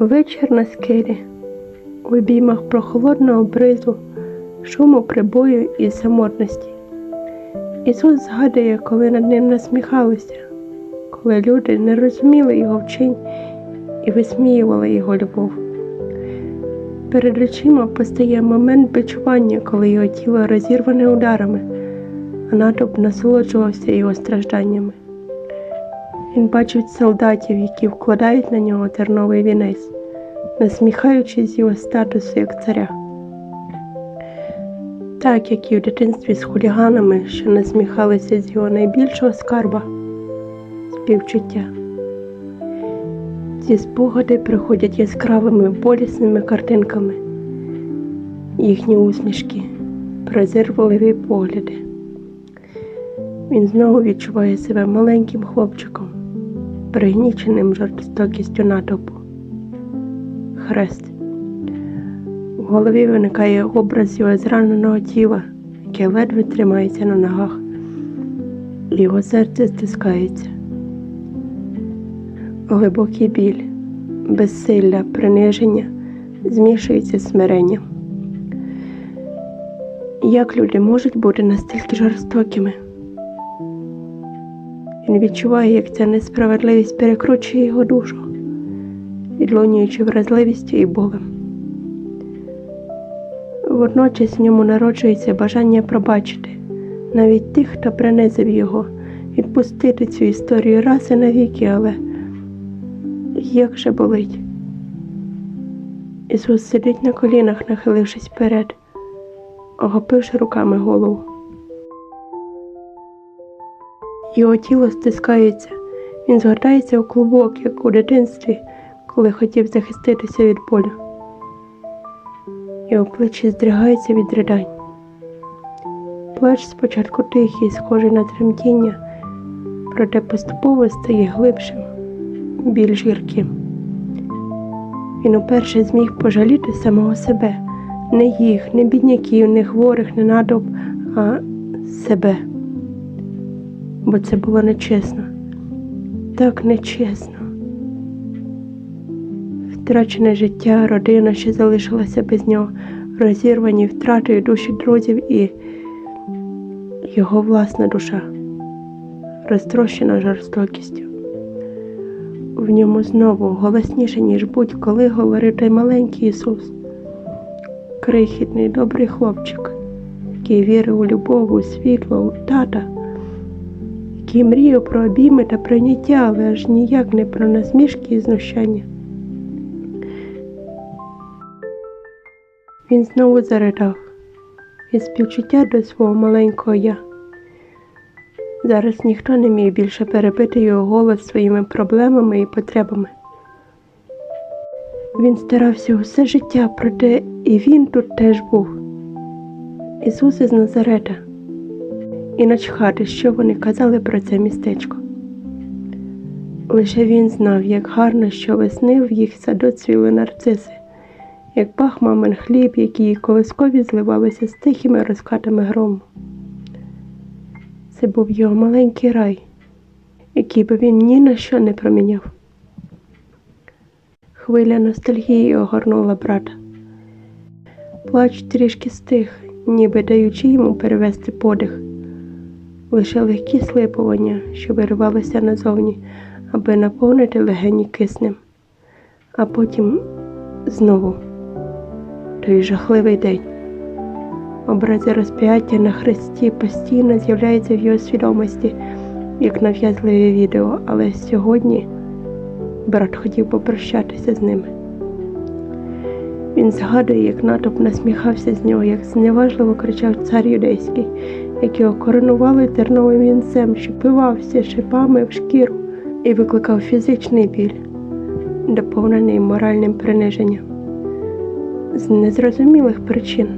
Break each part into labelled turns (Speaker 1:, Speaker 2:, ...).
Speaker 1: Вечір на скелі, в обіймах прохолодного бризу, шуму прибою і самотності. Ісус згадує, коли над ним насміхалися, коли люди не розуміли його вчень і висміювали його любов. Перед очима постає момент бичування, коли його тіло розірване ударами, а натовп насолоджувався його стражданнями. Він бачить солдатів, які вкладають на нього терновий вінець, насміхаючись його статусу як царя. Так як і в дитинстві з хуліганами, що насміхалися з його найбільшого скарба співчуття. Ці спогади приходять яскравими болісними картинками, їхні усмішки, прозирливі погляди. Він знову відчуває себе маленьким хлопчиком, пригніченим жорстокістю натовпу. Хрест. В голові виникає образ його зраненого тіла, яке ледве тримається на ногах, його серце стискається. Глибокий біль, безсилля, приниження змішуються з смиренням. Як люди можуть бути настільки жорстокими? Він відчуває, як ця несправедливість перекручує його душу, відлунюючи вразливістю і болем. Водночас в ньому народжується бажання пробачити навіть тих, хто принизив його, відпустити цю історію раз і навіки, але як же болить. Ісус сидить на колінах, нахилившись вперед, охопивши руками голову. Його тіло стискається, він згортається у клубок, як у дитинстві, коли хотів захиститися від болю. Його плечі здригаються від ридань. Плач спочатку тихий, схожий на тремтіння, проте поступово стає глибшим, більш гірким. Він уперше зміг пожаліти самого себе, не їх, не бідняків, не хворих, не натовп, а себе. Бо це було нечесно, так нечесно. Втрачене життя, родина, що залишилася без нього, розірвані втратою душі друзів і його власна душа, розтрощена жорстокістю. В ньому знову голосніше, ніж будь-коли говорив той маленький Ісус, крихітний добрий хлопчик, який вірив у любов, у світло, у тата, який мріяв про обійми та прийняття, але аж ніяк не про насмішки і знущання. Він знову заридав від співчуття до свого маленького я. Зараз ніхто не міг більше перебити його голос своїми проблемами і потребами. Він старався усе життя, проте і він тут теж був. Ісус із Назарета. І начхати, що вони казали про це містечко. Лише він знав, як гарно, що весни в їх саду цвіли нарциси, як пах мамин хліб, які колискові зливалися з тихими розкатами грому. Це був його маленький рай, який би він ні на що не проміняв. Хвиля ностальгії огорнула брата. Плач трішки стих, ніби даючи йому перевести подих, лише легкі слипування, що виривалися назовні, аби наповнити легені киснем, а потім знову той жахливий день. Образи розп'яття на хресті постійно з'являються в його свідомості, як нав'язливе відео, але сьогодні брат хотів попрощатися з ними. Він згадує, як натовп насміхався з нього, як зневажливо кричав цар юдейський, як його коронували терновим вінцем, що пивався шипами в шкіру і викликав фізичний біль, доповнений моральним приниженням. З незрозумілих причин.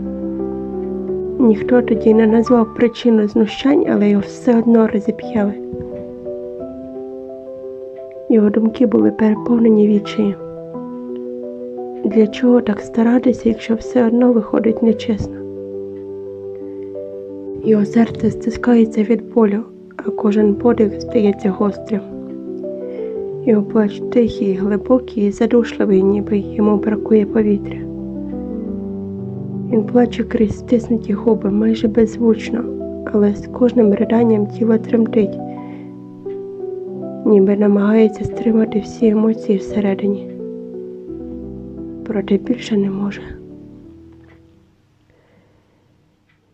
Speaker 1: Ніхто тоді не назвав причину знущань, але його все одно розіп'яли. Його думки були переповнені відчаєм. Для чого так старатися, якщо все одно виходить нечесно? Його серце стискається від болю, а кожен подих здається гострим. Його плач тихий, глибокий і задушливий, ніби йому бракує повітря. Він плаче крізь стиснуті губи майже беззвучно, але з кожним риданням тіло тремтить, ніби намагається стримати всі емоції всередині. Проте більше не може.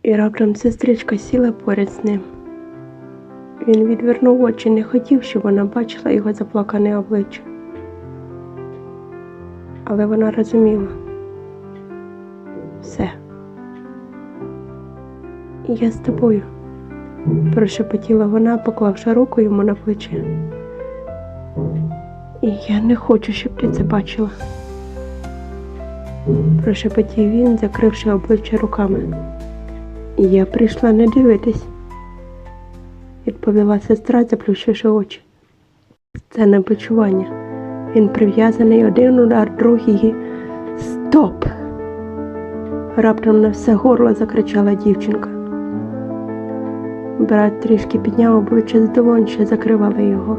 Speaker 1: І раптом сестричка сіла поряд з ним. Він відвернув очі, не хотів, щоб вона бачила його заплакане обличчя. Але вона розуміла все. Я з тобою, прошепотіла вона, поклавши руку йому на плече. І я не хочу, щоб ти це бачила. Прошепотів він, закривши обличчя руками. Я прийшла не дивитись, відповіла сестра, заплющивши очі. Це не почування. Він прив'язаний один удар, другий. Стоп! Раптом на все горло закричала дівчинка. Брат трішки підняв обличчя з долонь, що його.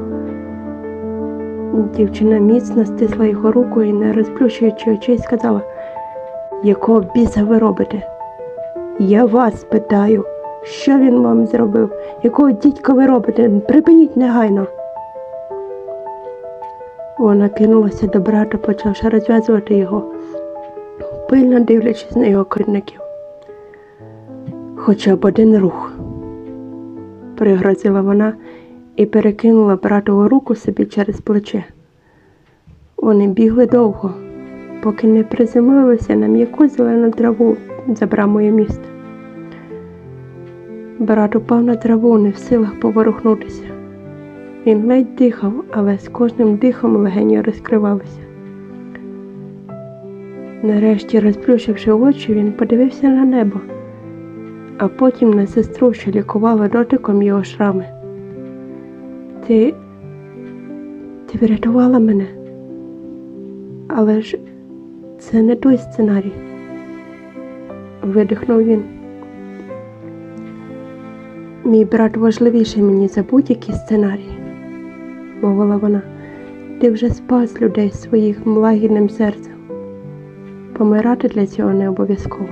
Speaker 1: Дівчина міцно стисла його руку і, не розплющуючи очей, сказала, якого біса ви робите? Я вас питаю, що він вам зробив? Якого дідька ви робите? Припиніть негайно. Вона кинулася до брата, почавши розв'язувати його, пильно дивлячись на його корінників. Хоча б один рух, пригрозила вона і перекинула братову руку собі через плече. Вони бігли довго, поки не приземлилися на м'яку зелену траву за брамою міста. Брат упав на траву, не в силах поворухнутися. Він ледь дихав, але з кожним дихом легені розкривалися. Нарешті, розплющивши очі, він подивився на небо, а потім на сестру, що лікувала дотиком його шрами. Ти. Ти врятувала мене. Але ж це не той сценарій, видихнув він. Мій брат важливіший мені за будь-які сценарії, мовила вона. Ти вже спас людей своїх лагідним серцем. Помирати для цього не обов'язково.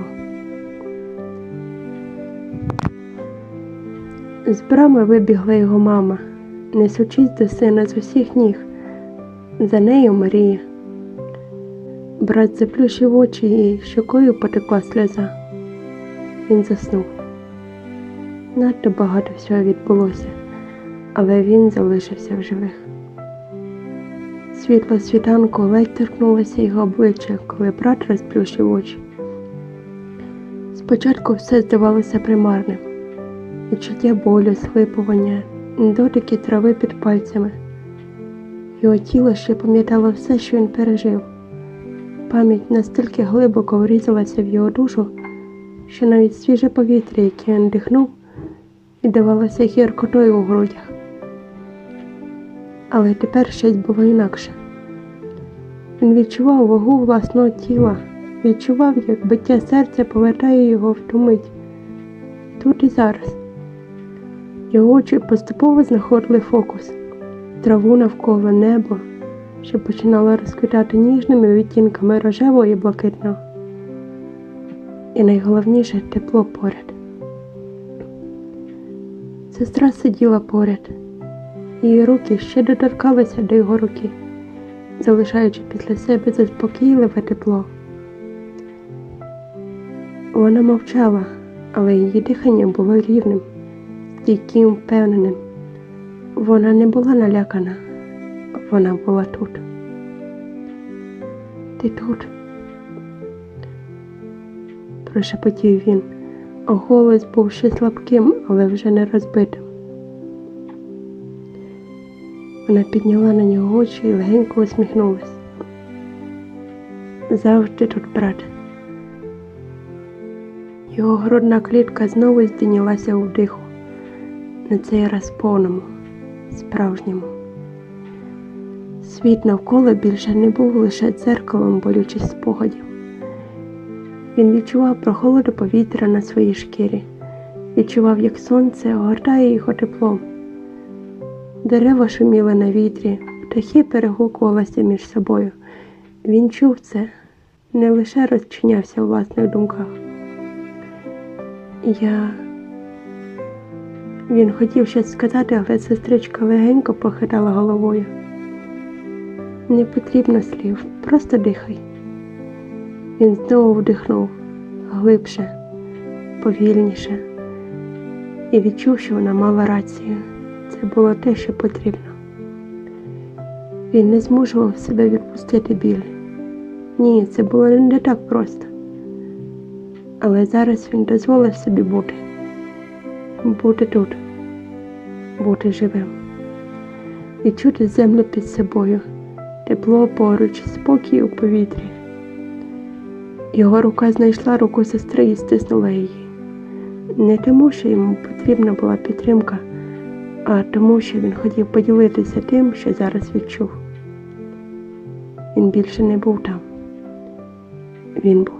Speaker 1: З брами вибігла його мама, несучись до сина з усіх ніг. За нею Марія. Брат заплющив очі і щокою потекла сльоза. Він заснув. Надто багато всього відбулося, але він залишився в живих. Світло світанку ледь торкнулося його обличчя, коли брат розплющив очі. Спочатку все здавалося примарним, відчуття болю, слипування, дотики трави під пальцями. Його тіло ще пам'ятало все, що він пережив. Пам'ять настільки глибоко врізалася в його душу, що навіть свіже повітря, яке він дихнув, віддавалося гіркотою у грудях. Але тепер щось було інакше. Він відчував вагу власного тіла, відчував, як биття серця повертає його в ту мить, тут і зараз. Його очі поступово знаходили фокус, траву навколо небо, що починало розквітати ніжними відтінками рожевого і блакитного. І найголовніше тепло поряд. Сестра сиділа поряд, її руки ще доторкалися до його руки, залишаючи після себе заспокійливе тепло. Вона мовчала, але її дихання було рівним, стійким, впевненим. Вона не була налякана, вона була тут. Ти тут, прошепотів він. Голос був ще слабким, але вже не розбитим. Вона підняла на нього очі і легенько усміхнулась. Завжди тут, брат. Його грудна клітка знову здійнялася у диху, на цей раз повному, справжньому. Світ навколо більше не був лише дзеркалом болючих спогадів. Він відчував прохолоду повітря на своїй шкірі, відчував, як сонце огортає його теплом. Дерева шуміли на вітрі, птахи перегукувалися між собою. Він чув це, не лише розчинявся у власних думках. Я. Він хотів щось сказати, але сестричка легенько похитала головою. Не потрібно слів, просто дихай. Він знову вдихнув глибше, повільніше і відчув, що вона мала рацію. Це було те, що потрібно. Він не змушував себе відпустити біль. Ні, це було не так просто. Але зараз він дозволив собі бути, бути тут, бути живим, відчути землю під собою, тепло поруч, спокій у повітрі. Його рука знайшла руку сестри і стиснула її. Не тому, що йому потрібна була підтримка, а тому, що він хотів поділитися тим, що зараз відчув. Він більше не був там. Він був